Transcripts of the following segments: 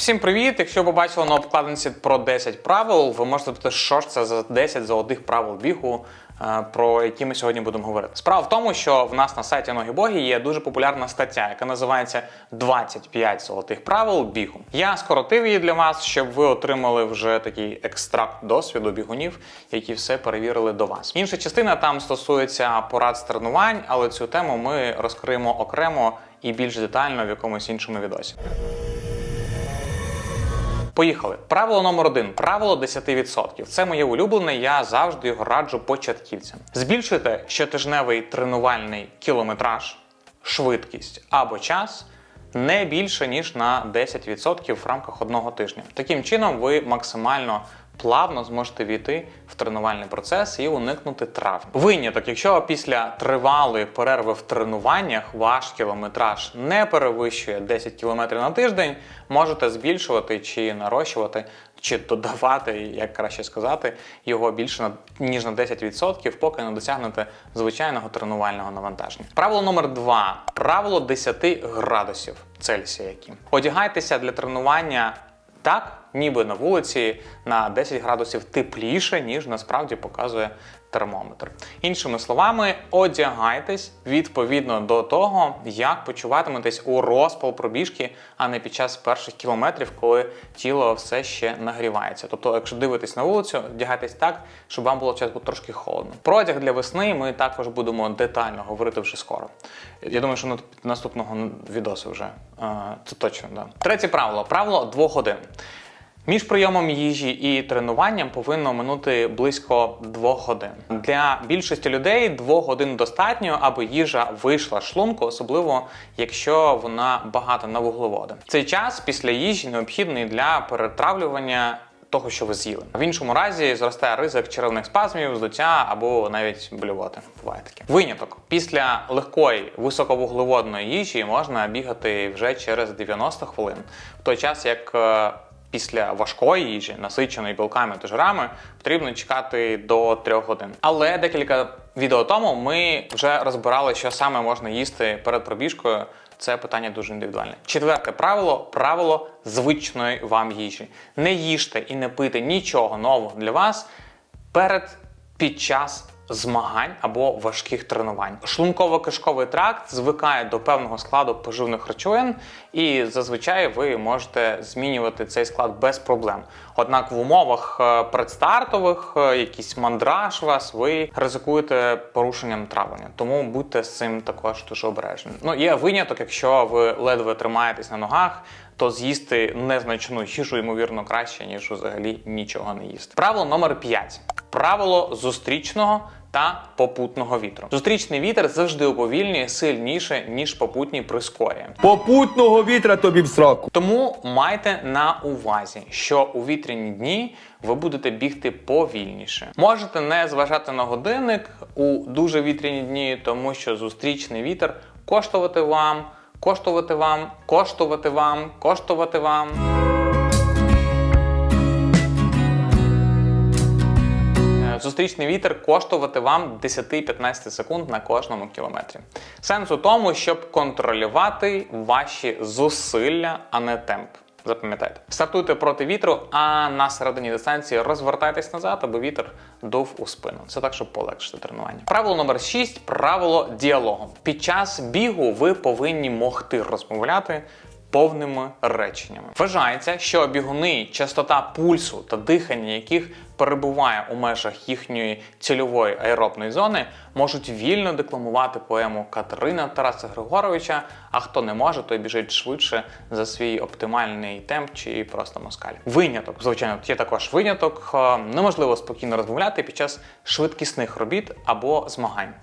Всім привіт! Якщо побачили на обкладинці про 10 правил, ви можете питати, що ж це за 10 золотих правил бігу, е, про які ми сьогодні будемо говорити. Справа в тому, що в нас на сайті Ноги Боги є дуже популярна стаття, яка називається 25 золотих правил бігу. Я скоротив її для вас, щоб ви отримали вже такий екстракт досвіду бігунів, які все перевірили до вас. Інша частина там стосується порад з тренувань, але цю тему ми розкриємо окремо і більш детально в якомусь іншому відосі. Поїхали. Правило номер один. Правило 10%. Це моє улюблене, я завжди його раджу початківцям. Збільшуйте щотижневий тренувальний кілометраж, швидкість або час не більше ніж на 10% в рамках одного тижня. Таким чином, ви максимально плавно зможете війти в тренувальний процес і уникнути травм. Виняток, якщо після тривалої перерви в тренуваннях ваш кілометраж не перевищує 10 км на тиждень, можете збільшувати чи нарощувати, чи додавати, як краще сказати, його більше ніж на 10%, поки не досягнете звичайного тренувального навантаження. Правило номер два: правило 10 градусів Цельсія. Які одягайтеся для тренування так, ніби на вулиці на 10 градусів тепліше, ніж насправді показує термометр. Іншими словами, одягайтесь відповідно до того, як почуватиметесь у розпал пробіжки, а не під час перших кілометрів, коли тіло все ще нагрівається. Тобто, якщо дивитесь на вулицю, одягайтесь так, щоб вам було спочатку трошки холодно. Про одяг для весни ми також будемо детально говорити вже скоро. Я думаю, що на наступного відосу вже е, це точно да. Третє правило правило двох годин. Між прийомом їжі і тренуванням повинно минути близько двох годин. Для більшості людей двох годин достатньо, аби їжа вийшла з шлунку, особливо якщо вона багата на вуглеводи. Цей час після їжі необхідний для перетравлювання. Того, що ви з'їли. В іншому разі зростає ризик черевних спазмів, здуття або навіть блювоти. Буває таке. Виняток. Після легкої високовуглеводної їжі можна бігати вже через 90 хвилин, в той час як е, після важкої їжі, насиченої білками та жирами, потрібно чекати до 3 годин. Але декілька відео тому ми вже розбирали, що саме можна їсти перед пробіжкою. Це питання дуже індивідуальне. Четверте правило правило звичної вам їжі. Не їжте і не пийте нічого нового для вас перед під час змагань або важких тренувань. Шлунково-кишковий тракт звикає до певного складу поживних речовин, і зазвичай ви можете змінювати цей склад без проблем. Однак в умовах е, предстартових, е, якийсь мандраж вас, ви ризикуєте порушенням травлення. Тому будьте з цим також дуже обережні. Ну є виняток, якщо ви ледве тримаєтесь на ногах. То з'їсти незначну їжу, ймовірно, краще, ніж взагалі нічого не їсти. Правило номер 5. Правило зустрічного та попутного вітру. Зустрічний вітер завжди уповільнює сильніше, ніж попутній прискорює. Попутного вітра тобі в сраку. Тому майте на увазі, що у вітряні дні ви будете бігти повільніше. Можете не зважати на годинник у дуже вітряні дні, тому що зустрічний вітер коштувати вам, коштувати вам, коштувати вам, коштувати вам. Зустрічний вітер коштувати вам 10-15 секунд на кожному кілометрі. Сенс у тому, щоб контролювати ваші зусилля, а не темп. Запам'ятайте, стартуйте проти вітру, а на середині дистанції розвертайтесь назад, аби вітер дув у спину. Це так, щоб полегшити тренування. Правило номер 6 правило діалогу. Під час бігу ви повинні могти розмовляти повними реченнями. Вважається, що бігуни, частота пульсу та дихання, яких перебуває у межах їхньої цільової аеробної зони, можуть вільно декламувати поему Катерина Тараса Григоровича. А хто не може, той біжить швидше за свій оптимальний темп чи просто москаль. Виняток, звичайно, є також виняток. Е, Неможливо спокійно розмовляти під час швидкісних робіт або змагань.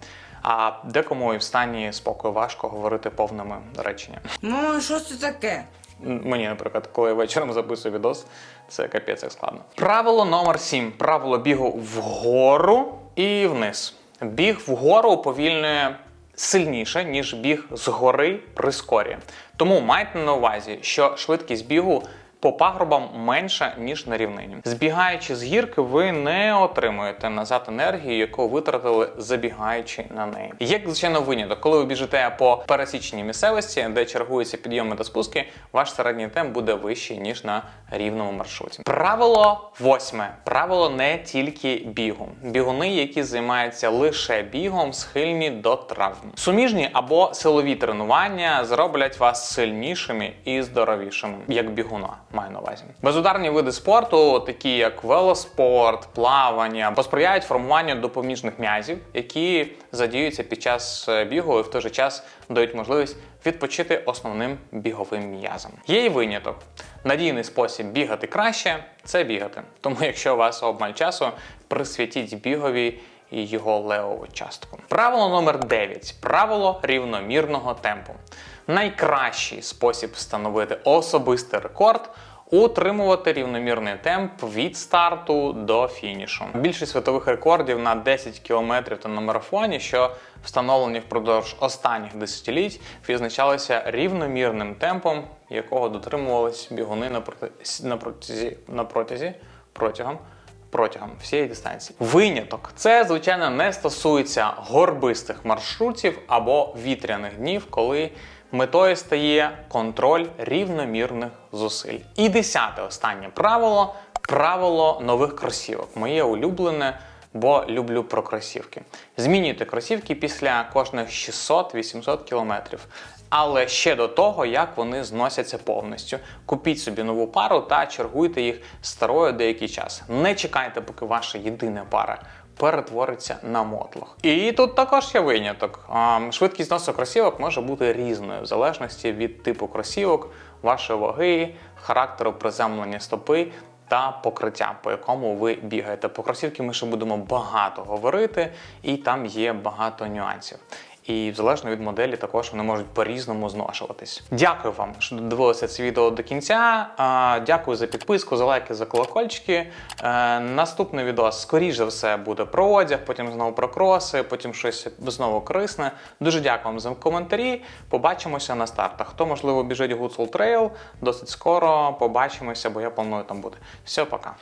А декому і в стані спокою важко говорити повними реченнями. Ну, що це таке? Мені, наприклад, коли я вечором записую відос, це капець як складно. Правило номер 7. Правило бігу вгору і вниз. Біг вгору уповільнює сильніше, ніж біг згори прискорює. Тому майте на увазі, що швидкість бігу по пагорбам менша, ніж на рівнині. Збігаючи з гірки, ви не отримуєте назад енергію, яку витратили, забігаючи на неї. Є, звичайно, виняток, коли ви біжите по пересічній місцевості, де чергуються підйоми та спуски, ваш середній темп буде вищий, ніж на рівному маршруті. Правило восьме. Правило не тільки бігу. Бігуни, які займаються лише бігом, схильні до травм. Суміжні або силові тренування зроблять вас сильнішими і здоровішими, як бігуна, маю на увазі. Безударні види спорту, такі як велоспорт, плавання, посприяють формуванню допоміжних м'язів, які задіюються під час е, бігу і в той же час дають можливість відпочити основним біговим м'язам. Є і виняток. Надійний спосіб бігати краще це бігати. Тому, якщо у вас обмаль часу, присвятіть бігові і його левову частку. Правило номер 9. Правило рівномірного темпу. Найкращий спосіб встановити особистий рекорд. Утримувати рівномірний темп від старту до фінішу. Більшість світових рекордів на 10 км та на марафоні, що встановлені впродовж останніх десятиліть, відзначалися рівномірним темпом, якого дотримувались бігуни на протязі, на протязі протягом протягом всієї дистанції. Виняток це звичайно не стосується горбистих маршрутів або вітряних днів, коли метою стає контроль рівномірних зусиль. І десяте останнє правило правило нових кросівок. Моє улюблене. Бо люблю про кросівки. Змінюйте кросівки після кожних 600-800 кілометрів. Але ще до того, як вони зносяться повністю. Купіть собі нову пару та чергуйте їх старою деякий час. Не чекайте, поки ваша єдина пара перетвориться на мотлох. І тут також є виняток. Швидкість носу кросівок може бути різною в залежності від типу кросівок, вашої ваги, характеру приземлення стопи та покриття, по якому ви бігаєте. По кросівки ми ще будемо багато говорити, і там є багато нюансів. І залежно від моделі, також вони можуть по-різному зношуватись. Дякую вам, що додивилися це відео до кінця. Дякую за підписку, за лайки, за колокольчики. Е, Наступний відео, скоріш за все, буде про одяг, потім знову про кроси, потім щось знову корисне. Дуже дякую вам за коментарі. Побачимося на стартах. Хто можливо біжить Гуцул Трейл, досить скоро побачимося, бо я планую там бути. Все, пока.